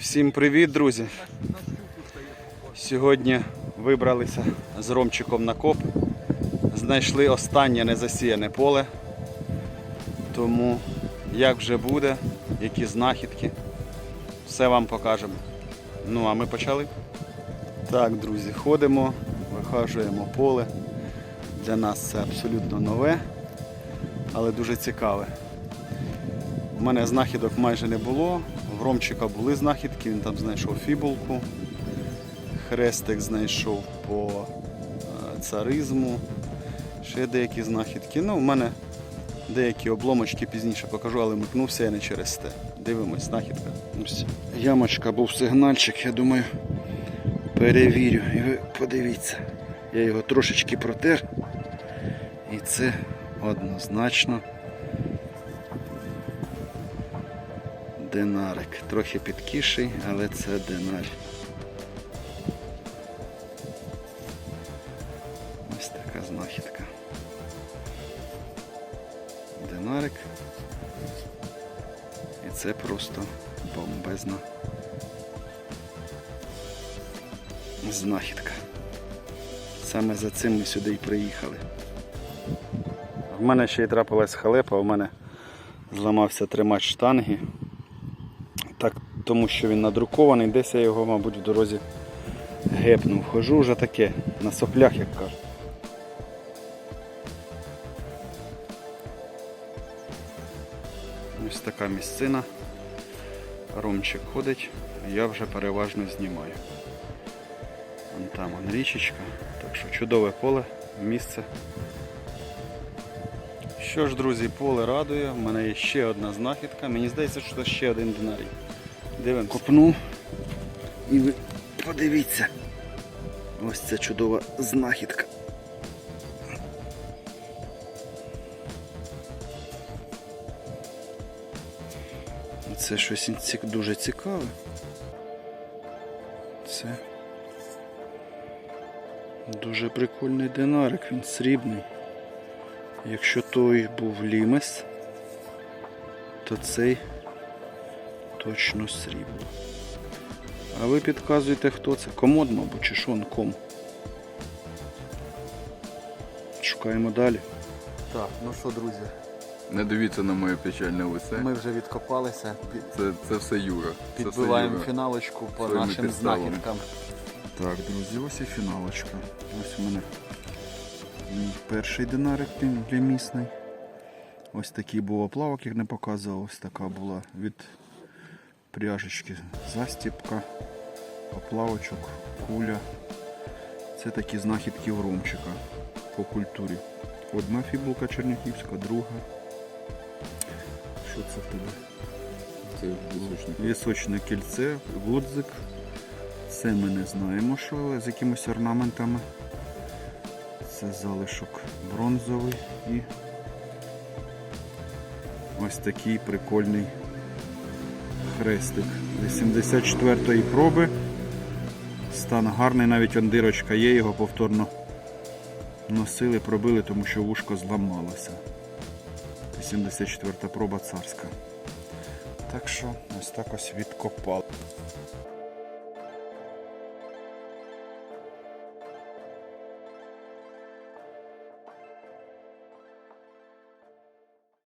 Всім привіт, друзі! Сьогодні вибралися з Ромчиком на коп. Знайшли останнє незасіяне поле. Тому як вже буде, які знахідки, все вам покажемо. Ну а ми почали. Так, друзі, ходимо, вихажуємо поле. Для нас це абсолютно нове, але дуже цікаве. У мене знахідок майже не було. В Ромчика були знахідки, він там знайшов фібулку, хрестик знайшов по е, царизму, ще деякі знахідки. Ну, у мене деякі обломочки пізніше покажу, але микнувся я не через те. Дивимось, знахідка. Ось. Ямочка був сигнальчик, я думаю, перевірю. І ви подивіться. Я його трошечки протер. І це однозначно. Динарик. Трохи підкіший, але це динар. Ось така знахідка. Динарик. І це просто бомбезна знахідка. Саме за цим ми сюди і приїхали. В мене ще й трапилась халепа, у мене зламався тримач штанги. Так, тому що він надрукований, десь я його, мабуть, в дорозі гепнув. Хожу вже таке, на соплях, як кажуть. Ось така місцина. Ромчик ходить, я вже переважно знімаю. Вон там он річечка. Так що чудове поле, місце. Що ж, друзі, поле радує. У мене є ще одна знахідка. Мені здається, що це ще один динарій. Дивимося. Копну. І ви подивіться. Ось це чудова знахідка. Це щось дуже цікаве. Це дуже прикольний динарик, він срібний. Якщо той був лімес, то цей точно срібло. А ви підказуєте, хто це? Комод, мабуть, чи що ком? Шукаємо далі. Так, ну що, друзі, Не дивіться на моє печальне лице. ми вже відкопалися, Це, це все Юра. Це все підбиваємо Юра. фіналочку по Своїми нашим підставами. знахідкам. Так, друзі, ось і фіналочка. Ось у мене мій перший динарик лімісний. Ось такий був оплавок, як не показував. Ось така була від пряжечки застіпка, оплавочок, куля. Це такі знахідки ромчика по культурі. Одна фібулка черняхівська, друга. Що це в тебе? Це візочник. Вісочне кільце, гудзик. Це ми не знаємо, що, але з якимись орнаментами. Це залишок бронзовий і ось такий прикольний хрестик. 84-ї проби. Стан гарний, навіть он дирочка є, його повторно носили, пробили, тому що вушко зламалося. 84-та проба царська. Так що ось так ось відкопали.